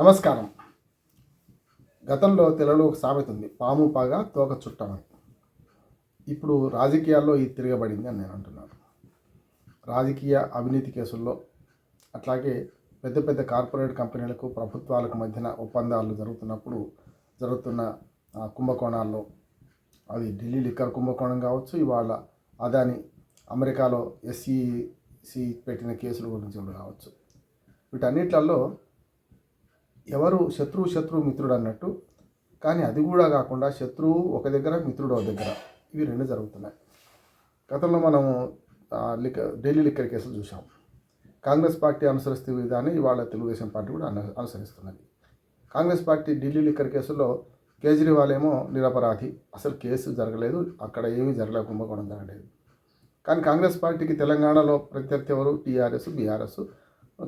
నమస్కారం. గతంలో తెలలో ఒక సామెత ఉంది పాము పాగా తోక చుట్టమని. ఇప్పుడు రాజకీయాల్లో ఇది తిరగబడింది అని నేను అంటున్నాను. రాజకీయ అవినీతి కేసుల్లో అట్లాగే పెద్ద పెద్ద కార్పొరేట్ కంపెనీలకు ప్రభుత్వాలకు మధ్యన ఒప్పందాలు జరుగుతున్నప్పుడు జరుగుతున్న కుంభకోణాల్లో అది ఢిల్లీ లిక్కర్ కుంభకోణం కావచ్చు ఇవాళ అదాని అమెరికాలో ఎస్సీసీ పెట్టిన కేసుల గురించి కూడా కావచ్చు. వీటన్నిట్లలో ఎవరు శత్రువు శత్రువు మిత్రుడు అన్నట్టు కానీ అది కూడా కాకుండా శత్రువు ఒక దగ్గర మిత్రుడు ఒక దగ్గర. ఇవి రెండు జరుగుతున్నాయి. గతంలో మనం లిక్క ఢిల్లీ లిక్కర్ కేసులు చూసాం కాంగ్రెస్ పార్టీ అనుసరిస్తే విధాన్ని ఇవాళ తెలుగుదేశం పార్టీ కూడా అను అనుసరిస్తున్నది. కాంగ్రెస్ పార్టీ ఢిల్లీ లిక్కర్ కేసులో కేజ్రీవాల్ ఏమో నిరపరాధి. అసలు కేసు జరగలేదు. అక్కడ ఏమీ జరగలేదు. కుంభకోణం జరగలేదు. కానీ కాంగ్రెస్ పార్టీకి తెలంగాణలో ప్రత్యర్థి ఎవరు? టీఆర్ఎస్ బీఆర్ఎస్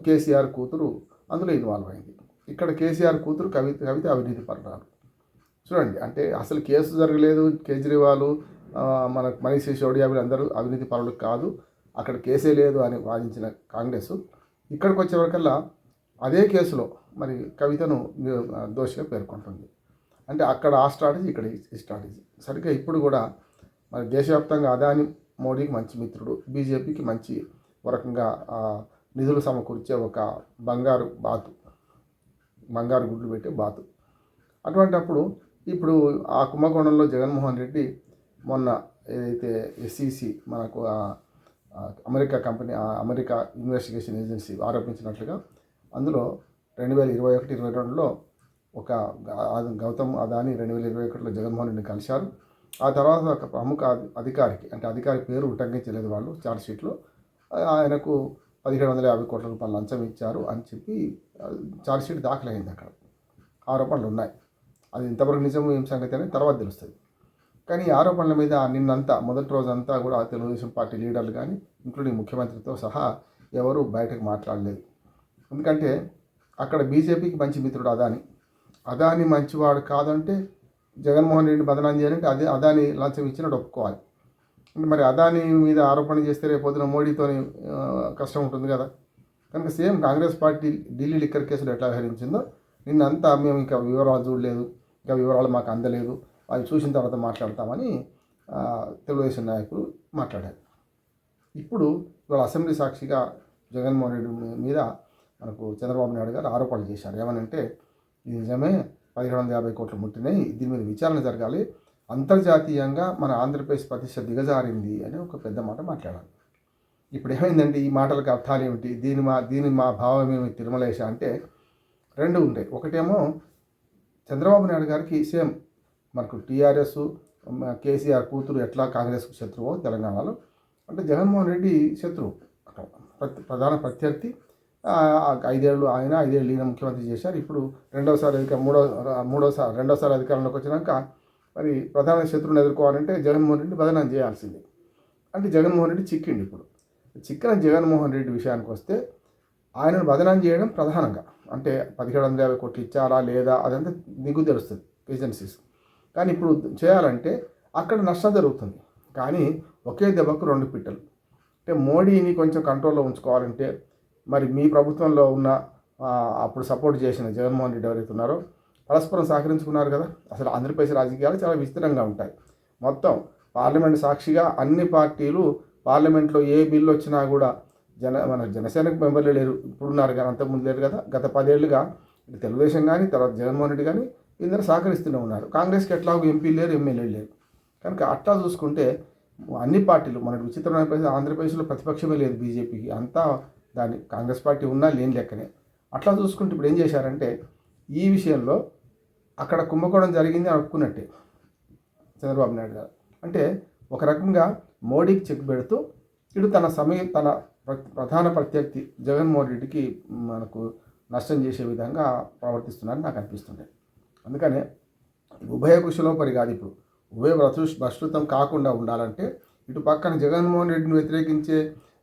కేసీఆర్ కూతురు. అందులో ఇన్వాల్వ్ అయింది. ఇక్కడ కేసీఆర్ కూతురు కవిత కవిత అవినీతి పడ్డారు చూడండి అంటే అసలు కేసు జరగలేదు కేజ్రీవాల్ మన మనీష్ సిసోడియా వీళ్ళందరూ అవినీతి పరులు కాదు అక్కడ కేసే లేదు అని వాదించిన కాంగ్రెస్. ఇక్కడికి వచ్చేవరకల్లా అదే కేసులో మరి కవితను దోషిగా పేర్కొంటుంది. అంటే అక్కడ ఆ స్ట్రాటజీ ఇక్కడ ఈ స్ట్రాటజీ. సరిగ్గా ఇప్పుడు కూడా మరి దేశవ్యాప్తంగా అదాని మోడీకి మంచి మిత్రుడు బీజేపీకి మంచి ఒక రకంగా నిధులు సమకూర్చే ఒక బంగారు బాతు. బంగారు గుడ్లు పెట్టే బాతు. అటువంటప్పుడు ఇప్పుడు ఆ కుంభకోణంలో జగన్మోహన్ రెడ్డి మొన్న ఏదైతే ఎస్ఈసి మనకు అమెరికా కంపెనీ ఆ అమెరికా ఇన్వెస్టిగేషన్ ఏజెన్సీ ఆరోపించినట్లుగా అందులో రెండు వేల ఇరవై ఒకటి ఇరవై రెండులో ఒక గౌతమ్ అదాని రెండు వేల ఇరవై ఒకటిలో జగన్మోహన్ రెడ్డిని కలిశారు. ఆ తర్వాత ఒక ప్రముఖ అధికారికి అంటే అధికారి పేరు ఉటంకించలేదు వాళ్ళు ఛార్జ్ షీట్లో ఆయనకు పదిహేడు వందల యాభై కోట్ల రూపాయలు లంచం ఇచ్చారు అని చెప్పి ఛార్జ్షీట్ దాఖలైంది అక్కడ. ఆరోపణలు ఉన్నాయి. అది ఇంతవరకు నిజం ఏం సంగతి అనేది తర్వాత తెలుస్తుంది. కానీ ఈ ఆరోపణల మీద నిన్నంతా మొదటి రోజంతా కూడా తెలుగుదేశం పార్టీ లీడర్లు కానీ ఇంక్లూడింగ్ ముఖ్యమంత్రితో సహా ఎవరు బయటకు మాట్లాడలేదు. ఎందుకంటే అక్కడ బీజేపీకి మంచి మిత్రుడు అదాని. అదాని మంచివాడు కాదంటే జగన్మోహన్ రెడ్డిని బదనాం చేయాలంటే అదే అదాని లంచం ఇచ్చినట్టు ఒప్పుకోవాలి. మరి అదాని మీద ఆరోపణ చేస్తే రేపు పొద్దున మోడీతోని కష్టం ఉంటుంది కదా. కనుక same Congress party Delhi liquor కేసులు ఎట్లా వ్యవహరించిందో నిన్నంతా మేము ఇంకా వివరాలు చూడలేదు ఇంకా వివరాలు మాకు అందలేదు. అవి చూసిన తర్వాత మాట్లాడతామని తెలుగుదేశం నాయకులు మాట్లాడారు. ఇప్పుడు ఇవాళ అసెంబ్లీ సాక్షిగా జగన్మోహన్ రెడ్డి మీద మనకు చంద్రబాబు నాయుడు గారు ఆరోపణలు చేశారు. ఏమనంటే ఇది నిజమే పదిహేడు వందల యాభై కోట్లు ముట్టినాయి దీని మీద విచారణ జరగాలి అంతర్జాతీయంగా మన ఆంధ్రప్రదేశ్ ప్రతిష్ట దిగజారింది అని ఒక పెద్ద మాట మాట్లాడాలి. ఇప్పుడు ఏమైందండి? ఈ మాటలకు అర్థాలు ఏమిటి? దీని మా దీని మా భావం ఏమి? తిరుమలేశ అంటే రెండు ఉంటాయి. ఒకటేమో చంద్రబాబు నాయుడు గారికి సేమ్ మనకు టీఆర్ఎస్ కేసీఆర్ కూతురు ఎట్లా కాంగ్రెస్కు శత్రువో తెలంగాణలో అంటే జగన్మోహన్ రెడ్డి శత్రువు. ప్రధాన ప్రత్యర్థి. ఐదేళ్ళు ఆయన ఐదేళ్ళు ఈయన ముఖ్యమంత్రి చేశారు. ఇప్పుడు రెండోసారి అధికారం మూడో మూడోసారి రెండోసారి అధికారంలోకి వచ్చినాక మరి ప్రధాన శత్రువుని ఎదుర్కోవాలంటే జగన్మోహన్ రెడ్డి బదనం చేయాల్సిందే. అంటే జగన్మోహన్ రెడ్డి చిక్కిండి ఇప్పుడు. చిక్కిన జగన్మోహన్ రెడ్డి విషయానికి వస్తే ఆయనను బదనం చేయడం ప్రధానంగా. అంటే పదిహేడు వందల యాభై కోట్లు ఇచ్చారా లేదా అదంతా దిగు తెలుస్తుంది ఏజెన్సీస్. కానీ ఇప్పుడు చేయాలంటే అక్కడ నష్టం జరుగుతుంది. కానీ ఒకే దెబ్బకు రెండు పిట్టలు. అంటే మోడీని కొంచెం కంట్రోల్లో ఉంచుకోవాలంటే మరి మీ ప్రభుత్వంలో ఉన్న అప్పుడు సపోర్ట్ చేసిన జగన్మోహన్ రెడ్డి ఎవరైతే ఉన్నారో పరస్పరం సహకరించుకున్నారు కదా. అసలు ఆంధ్రప్రదేశ్ రాజకీయాలు చాలా విస్తృతంగా ఉంటాయి. మొత్తం పార్లమెంట్ సాక్షిగా అన్ని పార్టీలు పార్లమెంట్లో ఏ బిల్లు వచ్చినా కూడా జన మన జనసేనకు మెంబర్లు లేరు. ఇప్పుడున్నారు కానీ అంతకుముందు లేరు కదా. గత పదేళ్ళుగా తెలుగుదేశం కానీ తర్వాత జగన్మోహన్ రెడ్డి కానీ ఇందరూ సహకరిస్తూనే ఉన్నారు. కాంగ్రెస్కి ఎట్లాగో ఎంపీ లేరు ఎమ్మెల్యేలు లేరు. కనుక అట్లా చూసుకుంటే అన్ని పార్టీలు మన విచిత్రమైన పరిస్థితి ఆంధ్రప్రదేశ్లో ప్రతిపక్షమే లేదు బీజేపీకి. అంతా దాని కాంగ్రెస్ పార్టీ ఉన్నా లేని లెక్కనే. అట్లా చూసుకుంటే ఇప్పుడు ఏం చేశారంటే ఈ విషయంలో అక్కడ కుంభకోణం జరిగింది అని అనుకున్నట్టే చంద్రబాబు నాయుడు గారు. అంటే ఒక రకంగా మోడీకి చెక్ పెడుతూ ఇటు తన సమయ తన ప్రధాన ప్రత్యర్థి జగన్మోహన్ రెడ్డికి మనకు నష్టం చేసే విధంగా ప్రవర్తిస్తున్నారని నాకు అనిపిస్తుంది అందుకనే ఉభయ కుశలోపరి కాదు ఇప్పుడు. ఉభయ ప్రతు ప్రస్తుతం కాకుండా ఉండాలంటే ఇటు పక్కన జగన్మోహన్ రెడ్డిని వ్యతిరేకించే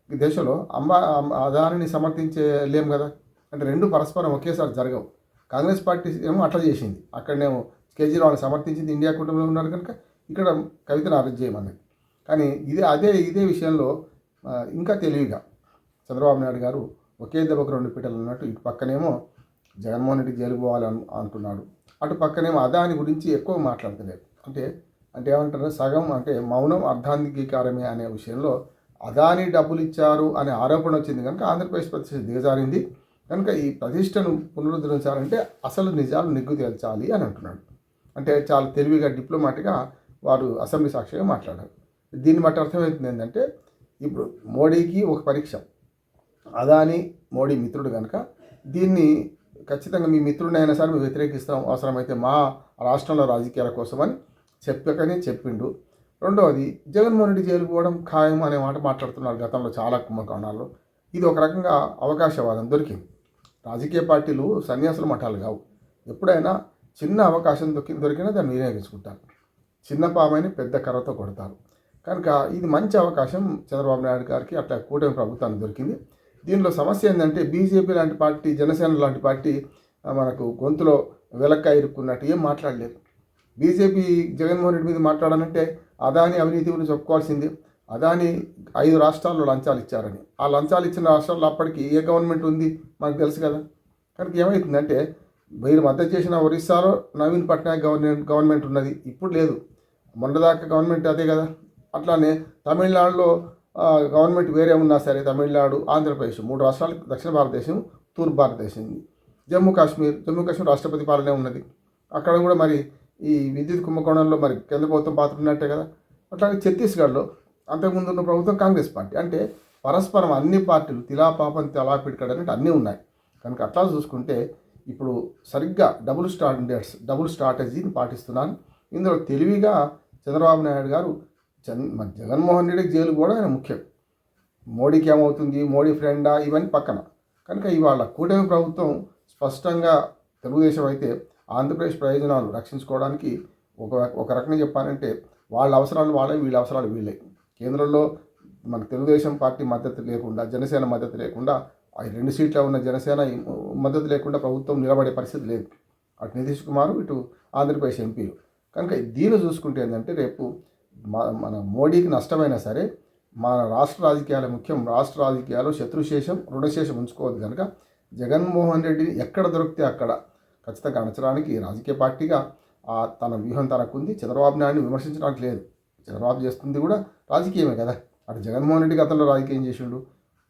దశలో అంబా అదానిని సమర్థించలేం కదా. అంటే రెండు పరస్పరం ఒకేసారి జరగవు. కాంగ్రెస్ పార్టీ ఏమో అట్లా చేసింది. అక్కడనేమో కేజ్రీవాల్ని సమర్థించింది ఇండియా కుటుంబంలో ఉన్నారు కనుక ఇక్కడ కవితను అరెస్ట్ చేయమన్నది. కానీ ఇదే అదే ఇదే విషయంలో ఇంకా తెలివిగా చంద్రబాబు నాయుడు గారు ఒకే దెబ్బకు రెండు పీటలు అన్నట్టు ఇటు పక్కనేమో జగన్మోహన్ రెడ్డి జైలుకు పోవాలని అంటున్నాడు. అటు పక్కనేమో అదాని గురించి ఎక్కువ మాట్లాడతలేదు. అంటే అంటే ఏమంటారు? సగం అంటే మౌనం అర్ధాంగీకారమే అనే విషయంలో అదాని డబ్బులు ఇచ్చారు అనే ఆరోపణ వచ్చింది కనుక ఆంధ్రప్రదేశ్ ప్రతిష్ట దిగజారింది. కనుక ఈ ప్రతిష్టను పునరుద్ధరించాలంటే అసలు నిజాలు నిగ్గు తేల్చాలి అని అంటున్నాడు. అంటే చాలా తెలివిగా డిప్లొమాటిక్గా వారు అసెంబ్లీ సాక్షిగా మాట్లాడారు దీన్ని బట్టి అర్థమవుతుంది ఏంటంటే ఇప్పుడు మోడీకి ఒక పరీక్ష. అదాని మోడీ మిత్రుడు కనుక దీన్ని ఖచ్చితంగా మీ మిత్రుడినైనా సరే మేము వ్యతిరేకిస్తాం అవసరమైతే మా రాష్ట్రంలో రాజకీయాల కోసమని చెప్పకనే చెప్పిండు. రెండవది జగన్మోహన్ రెడ్డి జైలుకు పోవడం ఖాయం అనే మాట మాట్లాడుతున్నారు గతంలో చాలా కుంభకోణాల్లో. ఇది ఒక రకంగా అవకాశవాదం దొరికింది. రాజకీయ పార్టీలు సన్యాసుల మఠాలు కావు. ఎప్పుడైనా చిన్న అవకాశం దొరికి దొరికినా దాన్ని వినియోగించుకుంటారు చిన్న పామైని పెద్ద కర్రతో కొడతారు. కనుక ఇది మంచి అవకాశం చంద్రబాబు నాయుడు గారికి అట్లా కూటమి ప్రభుత్వానికి దొరికింది. దీనిలో సమస్య ఏంటంటే బీజేపీ లాంటి పార్టీ జనసేన లాంటి పార్టీ మనకు గొంతులో వెలక్క ఇరుక్కున్నట్టు ఏం మాట్లాడలేదు. బీజేపీ జగన్మోహన్ రెడ్డి మీద మాట్లాడాలంటే అదాని అవినీతి గురించి చెప్పుకోవాల్సింది అదాని ఐదు రాష్ట్రాల్లో లంచాలు ఇచ్చారని. ఆ లంచాలు ఇచ్చిన రాష్ట్రాల్లో అప్పటికి ఏ గవర్నమెంట్ ఉంది? మనకు తెలుసు కదా. కనుక ఏమవుతుందంటే మీరు మద్దతు చేసిన ఒరిస్సాలో నవీన్ పట్నాయక్ గవర్నమెంట్ గవర్నమెంట్ ఉన్నది. ఇప్పుడు లేదు. మొన్నదాకా గవర్నమెంట్ అదే కదా. అట్లానే తమిళనాడులో గవర్నమెంట్ వేరే ఉన్నా సరే తమిళనాడు ఆంధ్రప్రదేశ్ మూడు రాష్ట్రాలు దక్షిణ భారతదేశం తూర్పు భారతదేశం జమ్మూ కాశ్మీర్ జమ్మూ కాశ్మీర్ రాష్ట్రపతి పాలనే ఉన్నది. అక్కడ కూడా మరి ఈ విద్యుత్ కుంభకోణంలో మరి కేంద్ర ప్రభుత్వం పాత్ర ఉన్నట్టే కదా. అట్లాగే ఛత్తీస్గఢ్లో అంతకుముందు ఉన్న ప్రభుత్వం కాంగ్రెస్ పార్టీ. అంటే పరస్పరం అన్ని పార్టీలు తిలా పాపం తిలా పిడికడ అన్నీ ఉన్నాయి. కనుక అట్లా చూసుకుంటే ఇప్పుడు సరిగ్గా డబుల్ స్టాండర్డ్స్ డబుల్ స్ట్రాటజీని పాటిస్తున్నాను. ఇందులో తెలివిగా చంద్రబాబు నాయుడు గారు జన్ జగన్మోహన్ రెడ్డికి జైలు కూడా ఆయన ముఖ్యం. మోడీకి ఏమవుతుంది? మోడీ ఫ్రెండా? ఇవన్నీ పక్కన. కనుక ఇవాళ కూటమి ప్రభుత్వం స్పష్టంగా తెలుగుదేశం అయితే ఆంధ్రప్రదేశ్ ప్రయోజనాలు రక్షించుకోవడానికి ఒక ఒక రకంగా చెప్పాలంటే వాళ్ళ అవసరాలు వాళ్ళే వీళ్ళ అవసరాలు వీళ్ళే. కేంద్రంలో మన తెలుగుదేశం పార్టీ మద్దతు లేకుండా జనసేన మద్దతు లేకుండా ఆ రెండు సీట్ల ఉన్న జనసేన మద్దతు లేకుండా ప్రభుత్వం నిలబడే పరిస్థితి లేదు. అటు నితీష్ కుమార్ ఇటు ఆంధ్రప్రదేశ్ ఎంపీలు. కనుక దీన్ని చూసుకుంటే ఏంటంటే రేపు మన మోడీకి నష్టమైనా సరే మన రాష్ట్ర రాజకీయాల ముఖ్యం రాష్ట్ర రాజకీయాలు శత్రుశేషం రుణశేషం ఉంచుకోవద్దు కనుక జగన్మోహన్ రెడ్డి ఎక్కడ దొరికితే అక్కడ ఖచ్చితంగా అణచడానికి రాజకీయ పార్టీగా ఆ తన వ్యూహం తనకుంది. చంద్రబాబు నాయుడిని విమర్శించడానికి లేదు. చంద్రబాబు చేస్తుంది కూడా రాజకీయమే కదా. అటు జగన్మోహన్ రెడ్డి గతంలో రాజకీయం చేసిండు.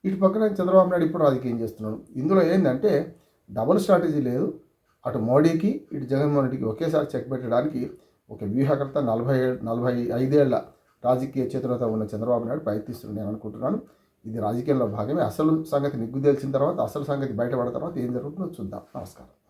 ఇటు పక్కన చంద్రబాబు నాయుడు ఇప్పుడు రాజకీయం చేస్తున్నాడు. ఇందులో ఏంటంటే డబుల్ స్ట్రాటజీ లేదు. అటు మోడీకి ఇటు జగన్మోహన్ రెడ్డికి ఒకేసారి చెక్ పెట్టడానికి ఒక వ్యూహకర్త నలభై ఏడు నలభై ఐదేళ్ళ రాజకీయ చేతులతో ఉన్న చంద్రబాబు నాయుడు ప్రయత్నిస్తున్నాడు నేను అనుకుంటున్నాను. ఇది రాజకీయంలో భాగమే. అసలు సంగతి నిగ్గు తెలిసిన తర్వాత అసలు సంగతి బయటపడిన తర్వాత ఏం జరుగుతుందో చూద్దాం. నమస్కారం.